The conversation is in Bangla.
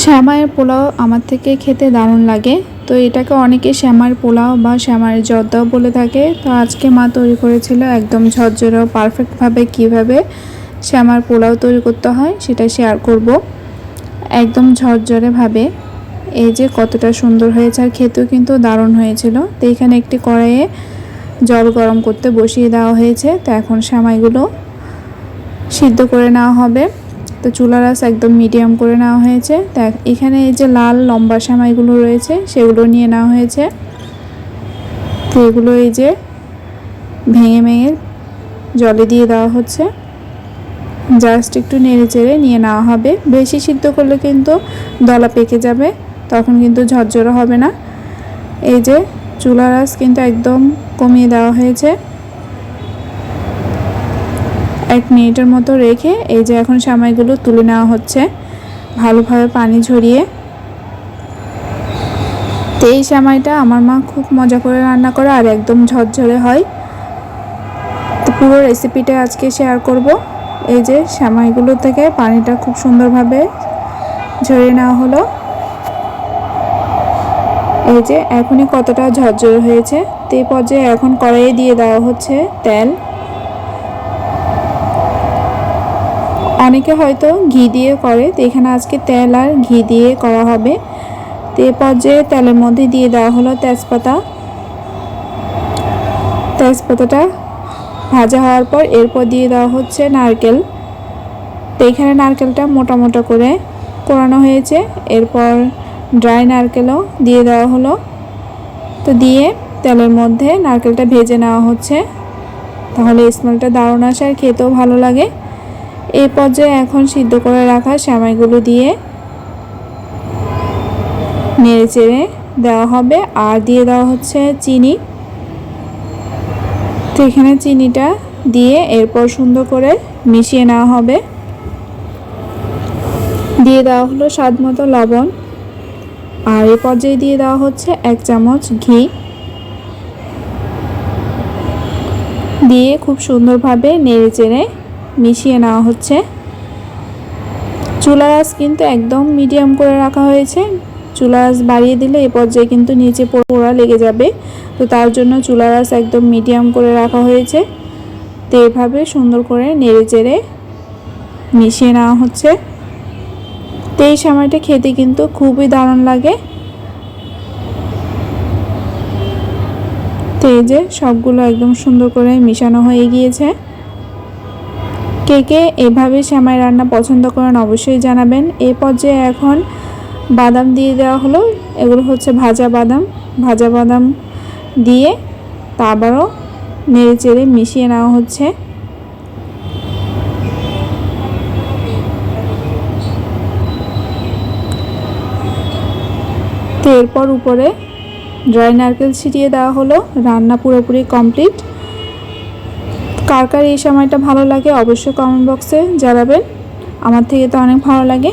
শ্যামাইয়ের পোলাও আমার থেকে খেতে দারুণ লাগে। তো এটাকে অনেকে শ্যামার পোলাও বা শ্যামার জর্দাও বলে থাকে। তো আজকে মা তৈরি করেছিল একদম ঝরঝরে পারফেক্টভাবে কীভাবে শ্যামার পোলাও তৈরি করতে হয় সেটা শেয়ার করব। একদম ঝরঝরেভাবে এই যে কতটা সুন্দর হয়েছে আর খেতেও কিন্তু দারুণ হয়েছিল। তো এখানে একটি কড়াইয়ে জল গরম করতে বসিয়ে দেওয়া হয়েছে। তো এখন শ্যামাইগুলো সিদ্ধ করে নেওয়া হবে। তো চুলা রাস একদম মিডিয়াম করে নেওয়া হয়েছে। দেখ, এখানে এই যে লাল লম্বা সামাইগুলো রয়েছে, সেগুলো নিয়ে নেওয়া হয়েছে। তো এগুলো এই যে ভেঙে ভেঙে জলে দিয়ে দেওয়া হচ্ছে। জাস্ট একটু নেড়ে চেড়ে নিয়ে নেওয়া হবে। বেশি সিদ্ধ করলে কিন্তু দলা পেকে যাবে, তখন কিন্তু ঝরঝরে হবে না। এই যে চুলা রাস কিন্তু একদম কমিয়ে দেওয়া হয়েছে। এক মিনিটের মতো রেখে এই যে এখন সামাইগুলো তুলে নেওয়া হচ্ছে, ভালোভাবে পানি ঝরিয়ে। তো এই সামাইটা আমার মা খুব মজা করে রান্না করে আর একদম ঝরঝরে হয়। তো পুরো রেসিপিটা আজকে শেয়ার করব। এই যে সামাইগুলো থেকে পানিটা খুব সুন্দরভাবে ঝরিয়ে নেওয়া হলো। এই যে এখনই কতটা ঝরঝরে হয়েছে, তো এই পর্যায়ে এখন কড়াইয়ে দিয়ে দেওয়া হচ্ছে তেল। অনেকে হয়তো ঘি দিয়ে করে, তো এখানে আজকে তেল আর ঘি দিয়ে করা হবে। তো এ তেলের মধ্যে দিয়ে দেওয়া হলো তেজপাতা। তেজপাতাটা ভাজা হওয়ার পর এরপর দিয়ে দেওয়া হচ্ছে নারকেল। তো এখানে নারকেলটা মোটা মোটা করে কোরানো হয়েছে। এরপর ড্রাই নারকেলও দিয়ে দেওয়া হলো। তো দিয়ে তেলের মধ্যে নারকেলটা ভেজে নেওয়া হচ্ছে। তাহলে স্মেলটা দারুণ আসে আর খেতেও ভালো লাগে। এই পর্যায়ে এখন সিদ্ধ করে রাখা সেমাইগুলো দিয়ে নেড়ে চেড়ে দেওয়া হবে। আর দিয়ে দেওয়া হচ্ছে চিনি। তো এখানে চিনিটা দিয়ে এরপর সুন্দর করে মিশিয়ে নেওয়া হবে। দিয়ে দেওয়া হলো স্বাদ মতো লবণ। আর এ পর্যায়ে দিয়ে দেওয়া হচ্ছে এক চামচ ঘি। দিয়ে খুব সুন্দরভাবে নেড়ে চেড়ে মিশিয়ে নেওয়া হচ্ছে। চুলা আঁচ কিন্তু একদম মিডিয়াম করে রাখা হয়েছে। চুলা আঁচ বাড়িয়ে দিলে এ পর্যায়ে কিন্তু নিচে পোড়া লেগে যাবে। তো তার জন্য চুলা আঁচ একদম মিডিয়াম করে রাখা হয়েছে। তো এভাবে সুন্দর করে নেড়ে চেড়ে মিশিয়ে নেওয়া হচ্ছে। তো এই সময়টা খেতে কিন্তু খুবই দারুণ লাগে। তো এই যে সবগুলো একদম সুন্দর করে মিশানো হয়ে গিয়েছে। কে কে এভাবে শ্যামাই রান্না পছন্দ করেন অবশ্যই জানাবেন। এই পর্যায়ে এখন বাদাম দিয়ে দেওয়া হলো। এগুলো হচ্ছে ভাজা বাদাম। ভাজা বাদাম দিয়ে তা আবারও নেড়ে চেড়ে মিশিয়ে নেওয়া হচ্ছে। তো এরপর উপরে ড্রাই নারকেল ছিটিয়ে দেওয়া হলো। রান্না পুরোপুরি কমপ্লিট। কার কার এই সময়টা ভালো লাগে অবশ্যই কমেন্ট বক্সে জানাবেন। আমার থেকে তো অনেক ভালো লাগে।